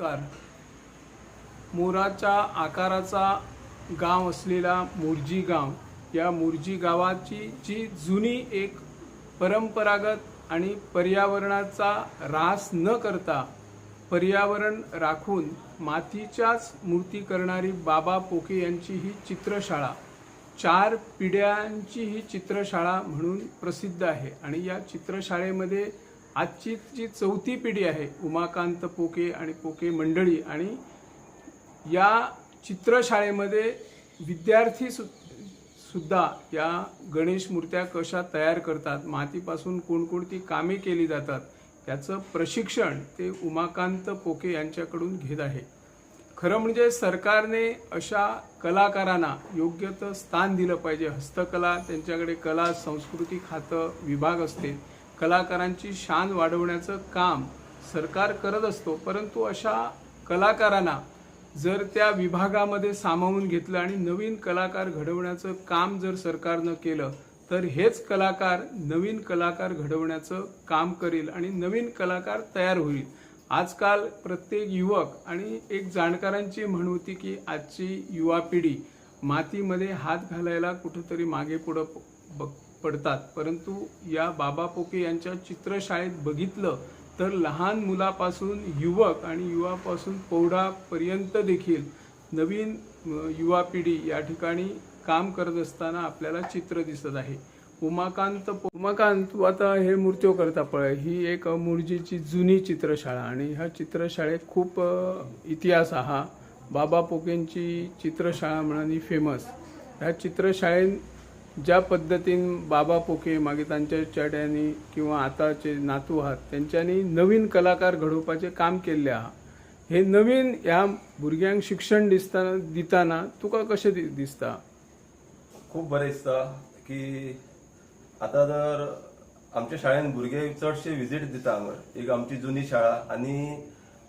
नमस्कार. मोराच्या आकाराचा गाव असलेला मुरजी गाव या मुरजी गावाची जी जुनी एक परंपरागत आणि पर्यावरणाचा रास न करता पर्यावरण राखून मातीच्याच मूर्ती करणारी बाबा पोके यांची ही चित्रशाळा चार पिढ्यांची ही चित्रशाळा म्हणून प्रसिद्ध आहे. आणि या चित्रशाळेमध्ये आजची जी चौथी पिढी आहे उमाकांत पोके आणि पोके मंडळी आणि या चित्रशाळेमध्ये विद्यार्थी सु सुद्धा या गणेश मूर्त्या कशा तयार करतात मातीपासून कोणकोणती कामे केली जातात याचं प्रशिक्षण ते उमाकांत पोके यांच्याकडून घेत आहे. खरं म्हणजे सरकारने अशा कलाकारांना योग्य तर स्थान दिलं पाहिजे. हस्तकला त्यांच्याकडे कला संस्कृती खातं विभाग असते. कलाकारांची शान वाढवण्याचं काम सरकार करत असतो परंतु अशा कलाकारांना जर त्या विभागामध्ये सामावून घेतलं आणि नवीन कलाकार घडवण्याचं काम जर सरकारनं केलं तर हेच कलाकार नवीन कलाकार घडवण्याचं काम करेल आणि नवीन कलाकार तयार होईल. आजकाल प्रत्येक युवक आणि एक जाणकारांची म्हण होती की आजची युवा पिढी मातीमध्ये हात घालायला कुठंतरी मागे पुढं बघ पडतात. परंतु या बाबा पोके यांच्या चित्रशाळेत बघितलं तर लहान मुलापासून युवक आणि युवापासून पौढापर्यंत देखील नवीन युवा पिढी या ठिकाणी काम करत असताना आपल्याला चित्र दिसत आहे. उमाकांत उमाकांत तू आता हे मूर्त्यो करता पळय ही एक मुर्जीची जुनी चित्रशाळा आणि ह्या चित्रशाळेत खूप इतिहास हा बाबा पोकेंची चित्रशाळा म्हणून फेमस ह्या चित्रशाळेन ज्या पद्धतीन बाबा पोके मागे तांच्या चेड्यांनी किंवा आताचे नातू आहात तेंच्यांनी नवीन कलाकार घडोवपाचें काम केल्लें आहा हे नवीन ह्या भुरग्यांक शिक्षण दिसताना दिताना तुका कशें दिसता? खूप बरें दिसता की आतां जर आमच्या शाळेन भुरगे चडशे विजीट दिता हांगा एक आमची जुनी शाळा आनी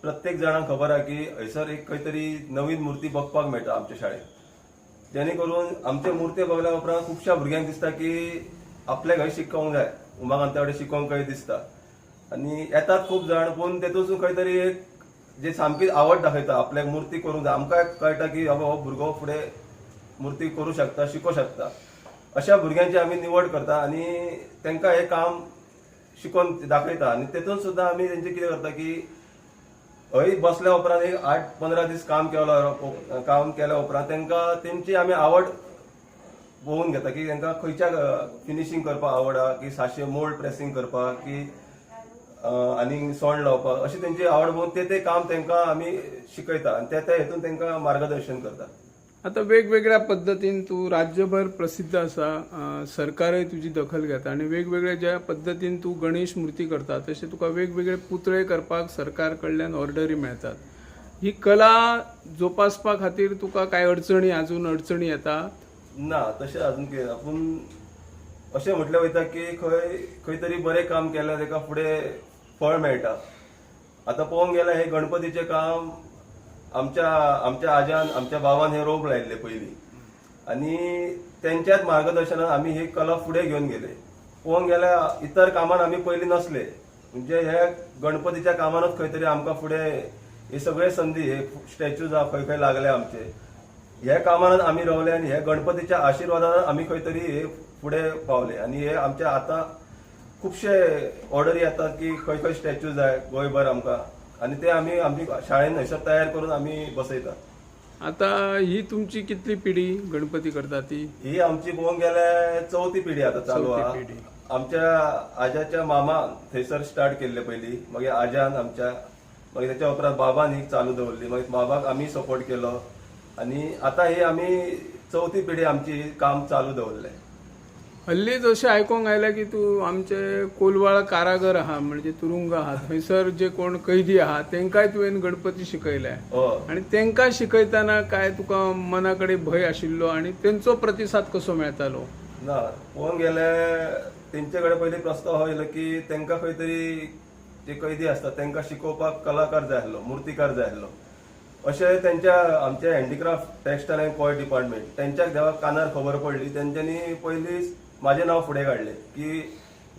प्रत्येक जाणांक खबर आहा की हयसर एक खंय तरी नवीन मुर्ती बघपाक मेळटा आमच्या शाळेत. जेणे करून आमचे मूर्ती बघल्या उपरांत खुबश्या भुरग्यांक दिसता की आपले खंय शिकोवंक जाय. उमाकांता कडेन शिकोवंक खंय दिसता. आनी येतात खूब जाण पूण तेतूंतसून खंय तरी एक जे सामकी आवड दाखयता आपल्याक मूर्ती करूंक जाय. आमकां कळटा की बाबा हो भुरगो फुडें मूर्ती करूं शकता शिकूं शकता. अशा भुरग्यांची आमी निवड करता आनी तांकां हें काम शिकोवन दाखयता. आनी तेतून सुद्दां आमी तेंचे कितें करता की हय बसल्या उपरांत एक आठ पंदरा दीस काम केलो काम केल्या उपरांत तांकां तेंची आमी आवड पळोवन घेता की तांकां खंयच्या फिनिशींग करपाक आवड आहा की साशे मोल्ड प्रेसींग करपाक की आनी सोंड लावपाक अशी तेंची आवड पळोवन ते ते काम तांकां आमी शिकयता आनी त्या त्या हेतून तांकां मार्गदर्शन करता. आता वेगवेगळ्या पद्धतीन तू राज्यभर प्रसिद्ध असा सरकारय तुझी दखल घेता आणि वेगवेगळ्या ज्या पद्दतीन तू गणेश मूर्ती करता तसे तुका वेगवेगळे पुतळे करपाक सरकार कडल्यान ऑर्डरी मेळतात. ही कला जोपासपा खातीर तुका काय अडचणी अजून अडचणी येतात? ना तशें अजून कितें पूण अशें म्हटलें वयता की खंय खंय तरी बरें काम केलें ताका फुडें फळ मेळटा. आतां पळोवंक गेल्यार हे गणपतीचें काम आमच्या आमच्या आज्यान आमच्या भावान हे रोप लायिल्ले पयलीं. आनी तेंच्याच मार्गदर्शनान आमी ही कला फुडें घेवन गेले. पळोवंक गेल्यार इतर कामान आमी पयलीं नसले. म्हणजे हे गणपतीच्या कामानच खंय तरी आमकां फुडें हे सगळे संदी हे स्टॅच्यूज खंय खंय लागले आमचे. हे कामानच आमी रावले आनी हे गणपतीच्या आशिर्वादान आमी खंय तरी हे फुडें पावले. आनी हे आमचे आतां खुबशे ऑर्डरी येतात की खंय खंय स्टॅच्यू जाय गोंयभर आमकां. आनी ते आमी आमची शाळेन हयसर तयार करून आमी बसयतात. आता ही तुमची कितली पिढी गणपती करता ती? ही आमची पळोवंक गेल्यार चवथी पिढी आतां चालू चवथी आहा. आमच्या आज्याच्या मामान थंयसर स्टार्ट केल्ले पयलीं मागीर आज्यान आमच्या मागीर तेच्या उपरांत बाबान ही चालू दवरली. मागीर बाबाक आमी सपोर्ट केलो. आनी आतां ही आमी चवथी पिढी आमची काम चालू दवरले. हल्लीच अशें आयकोंक आयलें की तूं आमचे कोलवाळ कारागर आहा म्हणजे तुरुंग आहा थंयसर जे कोण कैदी आहा तेंकाय तुवें गणपती शिकयले हय आणि तेंकां शिकयताना काय तुका मना कडेन भंय आशिल्लो आणि तेंचो प्रतिसाद कसो मेळटालो ना पळोवंक गेल्यार तेंचे कडेन पयलीं प्रस्ताव हो येयलो की तांकां खंय तरी जे कैदी आसतात तांकां शिकोवपाक कलाकार जाय आसलो मुर्तीकार जाय आसलो अशें तेंच्या आमचे handicraft textile and coy department तेंच्याक जेव्हा कानार खबर पडली तेंच्यांनी पयलीं म्हाजें नांव फुडें काडलें की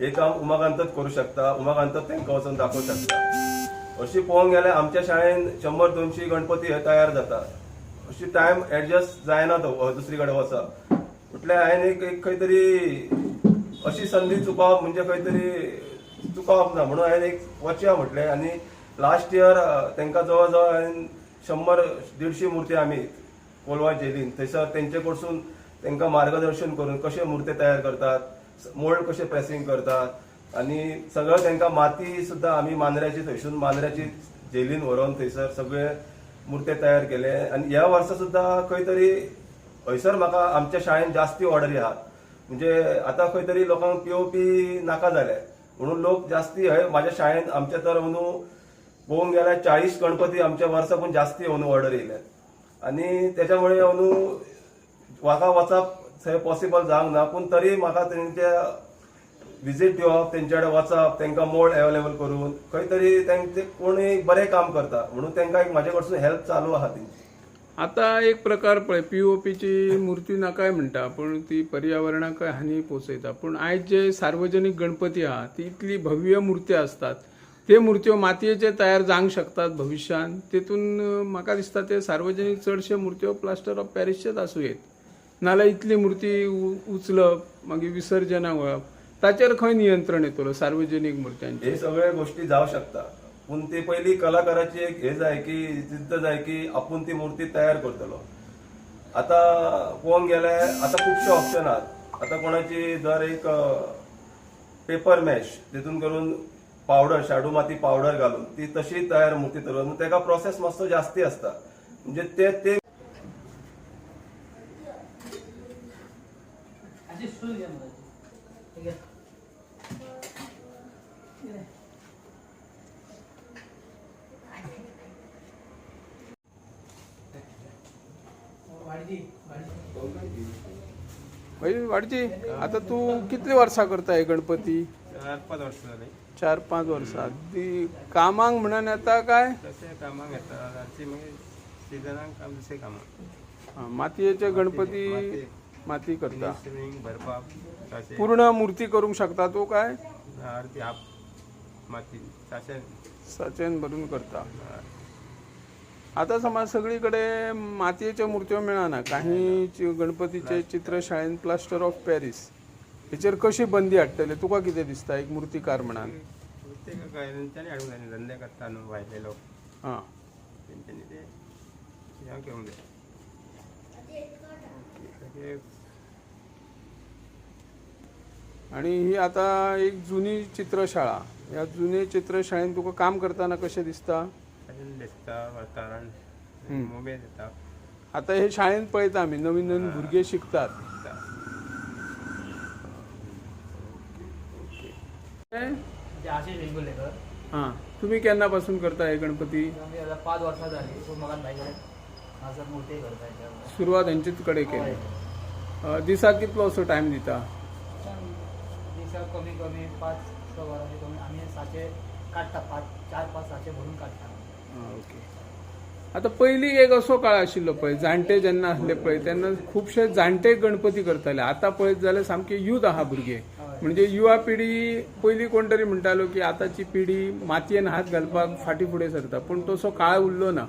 हे काम उमाकांतच करूं शकता उमाकांतच तांकां वचून दाखोवंक शकता. अशी पळोवंक गेल्यार आमच्या शाळेन शंबर दोनशी गणपती हे तयार जाता अशी टायम एडजस्ट जायना तो दुसरी कडेन वचप म्हटल्यार हांवें एक एक खंय तरी अशी संदी चुकोवप म्हणजे खंय तरी चुकोवप ना म्हणून हांवें एक वचया म्हटलें आनी लास्ट इयर तांकां जवळ जवळ हांवें शंबर देडशी मुर्ती आमी कोलवा जेलीन. थंयसर तेंचे कडसून त्यांना मार्गदर्शन करून कशे मुर्ते तयार करतात मोल्ड कशे प्रेसिंग करतात आनी सगळं त्यांना माती सुद्दां आमी मांद्र्याची थंयसून मांद्र्याची जेलीन व्हरोन थंयसर सगळे मुर्ते तयार केले. आनी ह्या वर्सा सुद्दां खंय तरी हयसर म्हाका आमच्या शाळेन जास्ती ऑर्डरी आहात म्हणजे आतां खंय तरी लोकांक पेंवपी नाका जाले. म्हणून लोक जास्ती हय म्हाज्या शाळेन आमच्या तर अंदू पळोवंक गेल्यार चाळीस गणपती आमच्या वर्सा पूण जास्ती अंदू ऑर्डर येयल्यात. आनी त्याच्यामुळे अंदू वागा वचप थंय पॉसिबल जावंक ना पूण तरी म्हाका तेंच्या विजीट दिवप तेंचे कडेन वचप तेंकां मोड अवेलेबल करून खंय तरी तेंचे कोणूय बरें काम करता म्हणून तेंकां एक म्हाजे कडसून हेल्प चालू आहा तेंची आतां एक प्रकार पळय पीओपीची मुर्ती नाकाय म्हणटा पूण ती पर्यावरणाक हानी पोचयता पूण आयज जे सार्वजनीक गणपती आहा ती इतली भव्य मुर्ती असतात ते मुर्त्यो मातयेचे तयार जावंक शकतात भविष्यान तेतून म्हाका दिसता ते सार्वजनीक चडशे मुर्त्यो प्लास्टर ऑफ पॅरिसचेच आसूं येत नाल्यार इतली मुर्ती उचलप मागीर विसर्जनाक वळप ताचेर खंय नियंत्रण येतलो? सार्वजनीक मूर्त्यांचे. हे सगळे गोष्टी जावं शकता. पूण ते पयली कलाकाराची एक हे जाय की जिद्द जाय की आपूण ती मुर्ती तयार करतलो. आता पळोवंक गेल्यार आता खुबशे ऑप्शन आहात. आता कोणाची जर एक पेपर मॅश तितून करून पावडर शाडू माती पावडर घालून ती तशी तयार मूर्ती करून तेका प्रोसेस मातसो जास्ती असता म्हणजे ते ते वाडजी आता तू कितली वर्सां करता हे गणपती? चार पाच वर्ष झाली. चार पाच वर्सां ती कामांक म्हणून येता काय? तसे कामाक येता. रातची मागीर सिजनाक काम दुसरे कामां हा, मातयेचे गणपती माती. करता. स्विमींग भरपाक तशें पूर्ण मूर्ती करूंक शकता तू काय? आरती आप माती तशें सचेन भरून करता. आता समज सगळीकडे मातयेच्यो मूर्त्यो मेळना. काही गणपतीचे चित्र शाळेन प्लास्टर ऑफ पॅरिस. हेचेर कशी बंदी हाडटले? तुका कितें दिसता? एक मूर्तीकार म्हणान. ते काय तेंच्यांनी हाडूंक जाय न्ही धंदे करता न्हू भायले लोक. हां. तेंच्यांनी ते ह्या घेवंक जाय तशें आणि ही आता एक जुनी चित्रशाळा. ह्या जुनी चित्रशाळेन तुका काम करताना कशें दिसता? दिसता वातावरण येता आता हे शाळेन पळयता आमी नवीन नवीन भुरगे शिकतात. हां. तुम्ही केन्नापासून करता हे गणपती? आम्ही आता पाच वर्सां झाली पूण म्हाका मूर्ती करता. सुरवात हेंचेच कडेन होय. केली दिसाक कितलो असो टायम दिता? दिसाक कमी कमी पाच स कमी आम्ही साचे काडटा पाच चार पाच साचे भरून काडटा आं, ओके. आता पयलीं एक असो काळ आशिल्लो पळय जाणटे जेन्ना आसले पळय तेन्ना खुबशे जाणटे गणपती करताले आतां पळयत जाल्यार सामके यूथ आहा भुरगे. म्हणजे युवा पिढी पयलीं कोण तरी म्हणटालो की आतांची पिढी मातयेन हात घालपाक फाटी फुडें सरता. पूण तसो काळ उरलो ना.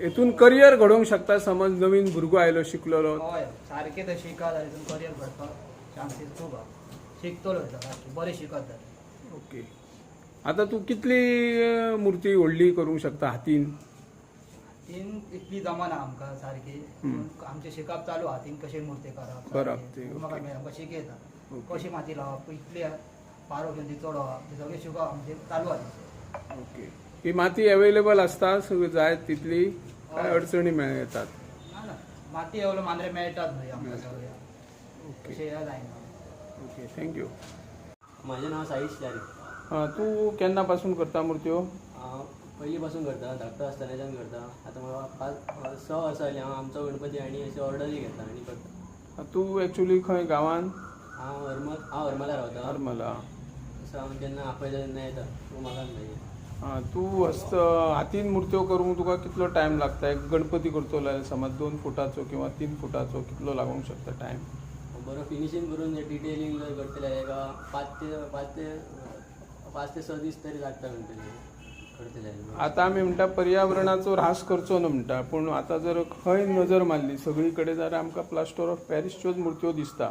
हेतून करियर घडोवंक शकता. समज नवीन भुरगो आयलो शिकलेलो. हय सारकें ते शिकत आनी तुमी करियर घडपाक चान्सीस खूब आहा शिकतलो बरें शिकत ओके. आता तू कितली मूर्ती व्हडली करूंक शकता? हातीन? तीन इतली जमाना आमकां सारकी. पूण आमचें शिकप चालू आहा तीन कशें मूर्ती करप करप. ती, ओके. आमकां शिकयता ओके. कशी माती लावप इतली पारो घेवन ती चडोवप ते सगळें शिकप आमचें चालू आहा. ओके. ही माती अवेलेबल असता सगळी जाय तितली काय हय. अडचणी मेळ येतात ना ना. माती एवढं मांद्रे मेळटात न्हय आमकां. सगळ्या. ओके. हें जायना. ओके थँक्यू माझे नाव साईश चारी हां तू केन्नापासून करता मूर्त्यो हांव पयलीं करता धाकटो आसतनाच्यान करता. आतां म्हाका पांच स वर्सां जालीं हांव आमचो गणपती आनी अशे ऑर्डरी घेता आनी करता. तू एक्चुली खंय गांवान? हांव हरमल हांव हरमला रावता हरमला असो हांव जेन्ना आपयता तेन्ना येता. तूं म्हाका हां तू हस्त हातीन मूर्त्यो करूंक तुका कितलो टायम लागता? एक गणपती करतलो जाल्यार समज दोन फुटाचो किंवा तीन फुटाचो कितलो लागूंक शकता टायम बरो फिनिशींग करून डिटेलिंग जर करतले एका पांच ते पांच ते पांच ते स दीस तरी लागता आता आमी म्हणटा पर्यावरणाचो ऱ्हास करचो न्हू म्हणटा पूण आतां जर खंय नजर मारली सगळी कडेन जाल्यार आमकां प्लास्टर ऑफ पॅरिसच्योच मुर्त्यो दिसता.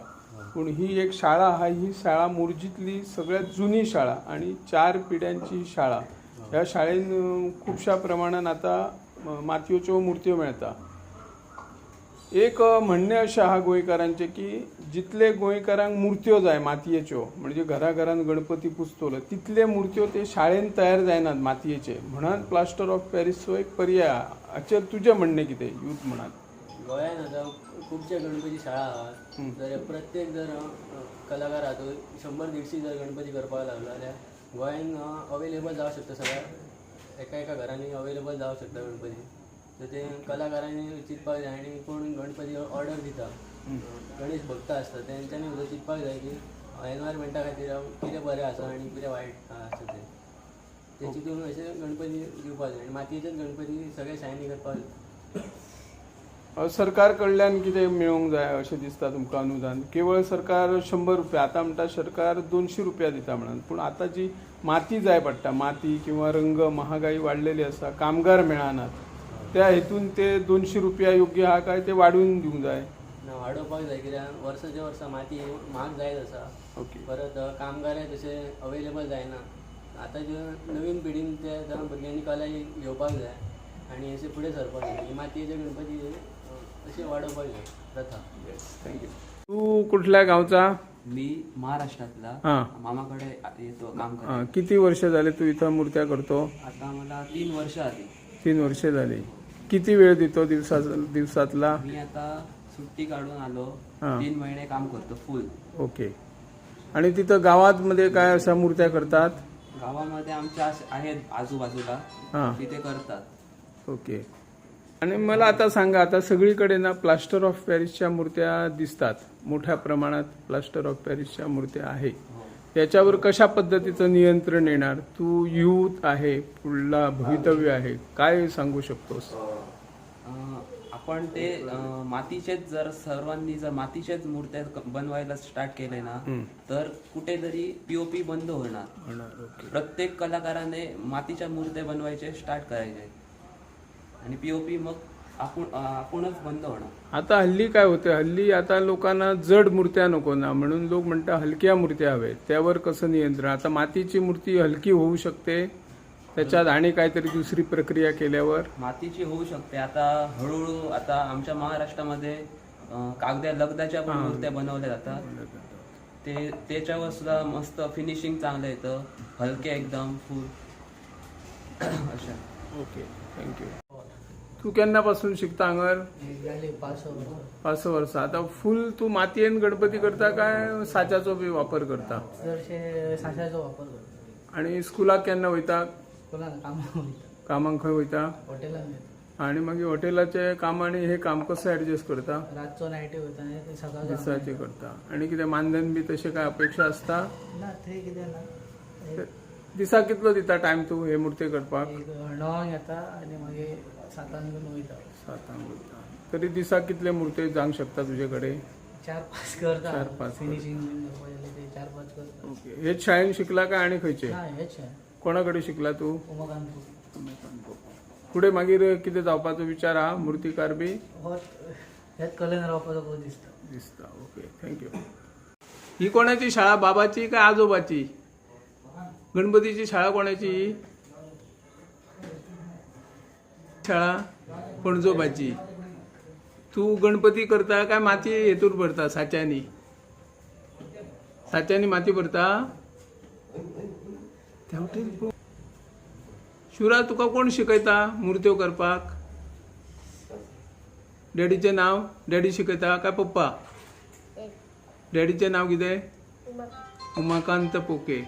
पूण ही एक शाळा आहा ही शाळा मुर्जीतली सगळ्यात जुनी शाळा आणि चार पिढ्यांची ही. शाळा ह्या शाळेन खुबशा प्रमाणात आतां मातयेच्यो मुर्त्यो मेळटा एक म्हणणें अशें आहा गोंयकारांचें की जितले गोंयकारांक मुर्त्यो जाय मातयेच्यो म्हणजे घरा घरान गणपती पुजतलो तितले मुर्त्यो ते शाळेन तयार जायनात मातयेचे. म्हणून प्लास्टर ऑफ पॅरिसचो एक पर्याय. हाचेर तुजें म्हणणें कितें यूथ म्हणात गोंयांत आतां खुबशे गणपती शाळा आहात. जर प्रत्येक जर कलाकार आहा तो शंबर देडशी जर गणपती करपाक लागलो जाल्यार गोंयांत अवेलेबल जावं शकता सगळ्या एका एका घरांनी अवेलेबल जावं शकता गणपती. तर ते कलाकारांनी चिंतपाक जाय आनी कोण गणपती ऑर्डर दिता. गणेश भक्त आसता तेंच्यांनी उदक चिंतपाक जाय की एनवायरमेंटा खातीर कितें बरें आसा आनी कितें वायट आसा तें. ते चिंतून अशें गणपती दिवपाक जाय आनी मातयेचेच गणपती सगळे शायनी करपाक जाय सरकार कडल्यान कितें मेळूंक जाय अशें दिसता तुमकां अनुदान? केवळ सरकार शंबर रुपया आतां म्हणटा सरकार दोनशीं रुपया दिता म्हणून. पूण आतां जी माती जाय पडटा माती किंवा रंग महागाई वाडलेली आसा कामगार मेळनात त्या हेतून ते दोनशीं रुपया योग्य आहा काय ते वाडून दिवंक जाय. वाडोवपाक जाय कित्याक? वर्साच्या वर्सा माती महाग जायत आसा. ओके. परत अ, कामगाराय तशे अवेलेबल जायना. आतांच्या नवीन पिढीन ते जरा भुरग्यांनी कला ही घेवपाक जाय आनी अशें फुडें सरपाक जाय. आनी मातयेचे गणपती अशें वाडोवपाक जाय. प्रथा. थँक्यू तू कुठल्या गावचा? मी महाराष्ट्रातला. हां. मामाकडे येतो काम हां करायला किती वर्ष झाले तू इथं मूर्त्या करतो? आता मला तीन वर्ष आली. तीन वर्षे झाली. किती वेळ देतो दिवसा दिवसातला? मी आता सुट्टी काढून आलो. हां. तीन महिने काम करतो फुल ओके. आणि तिथं गावात मध्ये काय अशा मूर्त्या करतात? गावामध्ये आमच्या अश- आहेत आजूबाजूला. हां. तिथे करतात. ओके. आणि मला आता सांगा आता सगळीकडे ना प्लास्टर ऑफ पॅरिसच्या मूर्त्या दिसतात. मोठ्या प्रमाणात प्लास्टर ऑफ पॅरिसच्या मूर्त्या आहे. याच्यावर कशा पद्धतीचं नियंत्रण येणार? तू युथ आहे पुढला भवितव्य आहे. काय सांगू शकतोस? अं, आपण ते अं, मातीचेच जर सर्वांनी जर मातीचेच मूर्त्या क- बनवायला स्टार्ट केले ना तर कुठेतरी पीओपी बंद होणार. प्रत्येक कलाकाराने मातीच्या मूर्त्या बनवायचे स्टार्ट करायचे. आणि पीओपी मग आपण अं, आपणच बंद होणार. आता हल्ली काय होते हल्ली आता लोकांना जड मूर्त्या नको ना. म्हणून लोक म्हणतात हलक्या मूर्त्या हवे त्यावर कसं नियंत्रण? आता मातीची मूर्ती हलकी होऊ शकते. त्याच्यात आणि काहीतरी दुसरी प्रक्रिया केल्यावर? मातीची होऊ शकते. आता हळूहळू आता आमच्या महाराष्ट्रामध्ये अं, कागद्या लगदाच्या पण मूर्त्या बनवल्या जातात. ते त्याच्यावर सुद्धा मस्त फिनिशिंग चांगलं येतं. हलके एकदम फुल. अशा. ओके थँक्यू तू केन्नापासून शिकता हांगर झाले पाच सहा वर्ष. पाच स वर्सां आता फुल तू मातयेन गणपती करता काय साच्याचो बी वापर करता? चडशे साशाचो वापर करतो. आणि स्कुलाक केन्ना वयता? कोणाला कामाक वयता कामाक खंय वयता हॉटेलान वयता आणि मागीर हॉटेलाचे काम आणि हे काम कसं ऍडजस्ट करता? रातचो नायटी वयता आनी ते सकाळचो दिसाचे करता. आणि कितें मानधन बी तशें काय अपेक्षा आसता ना कितें ना दिसाक कितलो दिता टायम तू हे मूर्ती करपाक? एक णवांक येता आनी मागीर सातांक वयता. सातांक वयता. तरी दिसाक कितले मूर्ती जावंक शकता तुजे कडेन चार पाच करता. चार पाच फिनिशिंग बीन करपाक जाल्यार ते चार पाच करता. ओके. हेच शाळेन शिकला काय आणि खंयचे? ना हेच आहे. कोणा कडेन शिकला तू? फुडें मागीर कितें जावपाचो विचार आहा मुर्तीकार बी हेच कलेन रावपाचो दिसता. दिसता ओके थँक्यू ही कोणाची शाळा? बाबाची काय आजोबाची? गणपतीची शाळा कोणाची? शाळा पणजोबाची तू गणपती करता काय माती हेतूर भरता? साच्यानी. साच्यानी माती भरता? शुरा तुका कोण शिकयता मुर्त्यो करपाक? डॅडीचें नाव? डॅडी शिकयता काय पप्पा? डॅडीचें नाव कितें? उमाकांत पोके.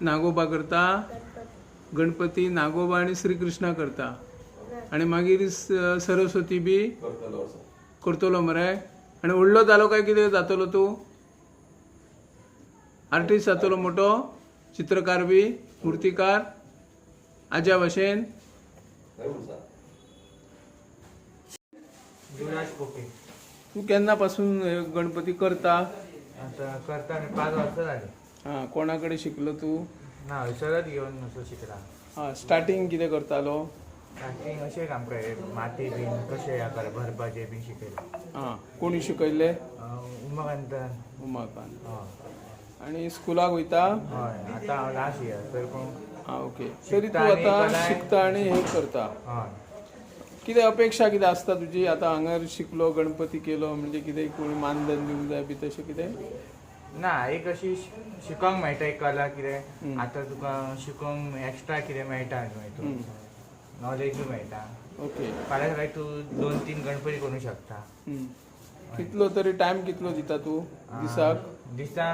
नागोबा करता? गणपती नागोबा आणि श्रीकृष्णा करता. आणि मागीर सरस्वती बी? करतलो मरे. आणि व्हडलो जालो काय कितें जातलो तूं? आर्टिस्ट जातलो मोठो चित्रकार बी मुर्तीकार आज्या भाशेन तू केन्ना पासून हे गणपती करता? आता करता आणि पाच वर्ष झाली. हा कोणाकडे शिकलो तू? ना हयसरच घेवन असो शिकला. हां स्टार्टींग कितें करतालो? स्टार्टींग अशें काम करे माती बीन कशें ह्या कर भरपाचें बीन शिकयलें. हां कोणी शिकयले उमाकांतन उमाकांत. हय आणि स्कुलाक वयता हय आतां हांव लास्ट इयर तर पूण हां ओके. तरी तूं आनी आतां शिकता आणि हे करता. हय. कितें अपेक्षा कितें आसता तुजी आतां हांगर शिकलो गणपती केलो म्हणजे कितें कोणी मानधन दिवंक जाय बी तशें कितें? ना एक अशी शिकोंक मेळटा एक कला कितें? आतां तुका शिकोंक एक्स्ट्रा कितें मेळटा हितून नॉलेजूय मेळटा ओके. फाल्यां सकाळी तूं दोन तीन गणपती करूंक शकता. कितलो तरी टायम कितलो दिता तूं? दिसाक? दिसा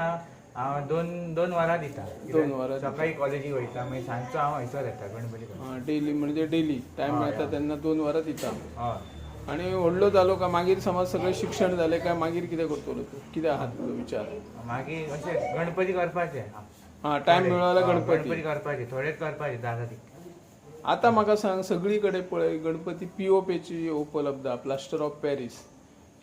हांव दोन दोन वरां दिता दोन वरां. सकाळी कॉलेजीक वयता मागीर सांजचो हांव हयसर येता गणपती. हां डेली म्हणजे डेली टायम मेळटा. तेन्ना दोन वरां दिता हय आणि व्हडलो जालो का मागीर समज सगळें शिक्षण जालें काय मागीर कितें करतलो तूं? कितें आहा तुजो विचार? मागीर अशें गणपती करपाचे. हां टायम मेळ्ळो जाल्यार गणपती. गणपती करपाचे थोडेच करपाचे जाता ती आतां म्हाका सांग सगळी कडेन पळय गणपती पीओपीची उपलब्ध आहा प्लास्टर ऑफ पॅरीस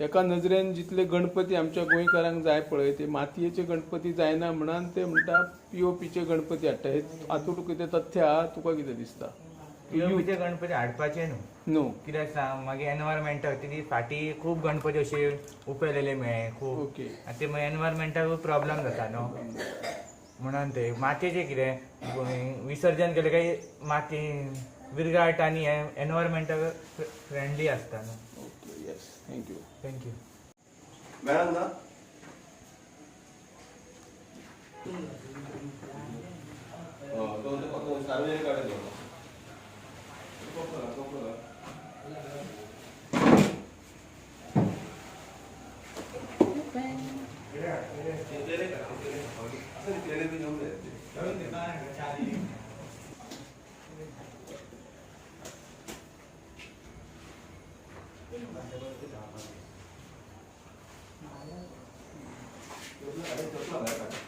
एका नजरेन जितले गणपती आमच्या गोंयकारांक जाय पळय ते मातयेचे गणपती जायना म्हणून ते म्हणटा पीओपीचे गणपती हाडटा. हे हातूंत कितें तथ्य आहा तुका कितें दिसता? पिओपीचे गणपती हाडपाचे न्हू. नो कित्याक सांग मागीर एनवायरमेंटाक ती फाटी खूब गणपती अशे उपेलेले मेळे खूब ओके. आनी ते मागीर एनवायरमेंटाक प्रॉब्लेम जाता न्हू. म्हणून ते मातयेचे कितें विसर्जन केलें काय माती विरगाट आनी एनवायरमेंटाक फ्रेंडली आसता न्हू. Okay yes thank you thank you madam ना हं, तो ないかと。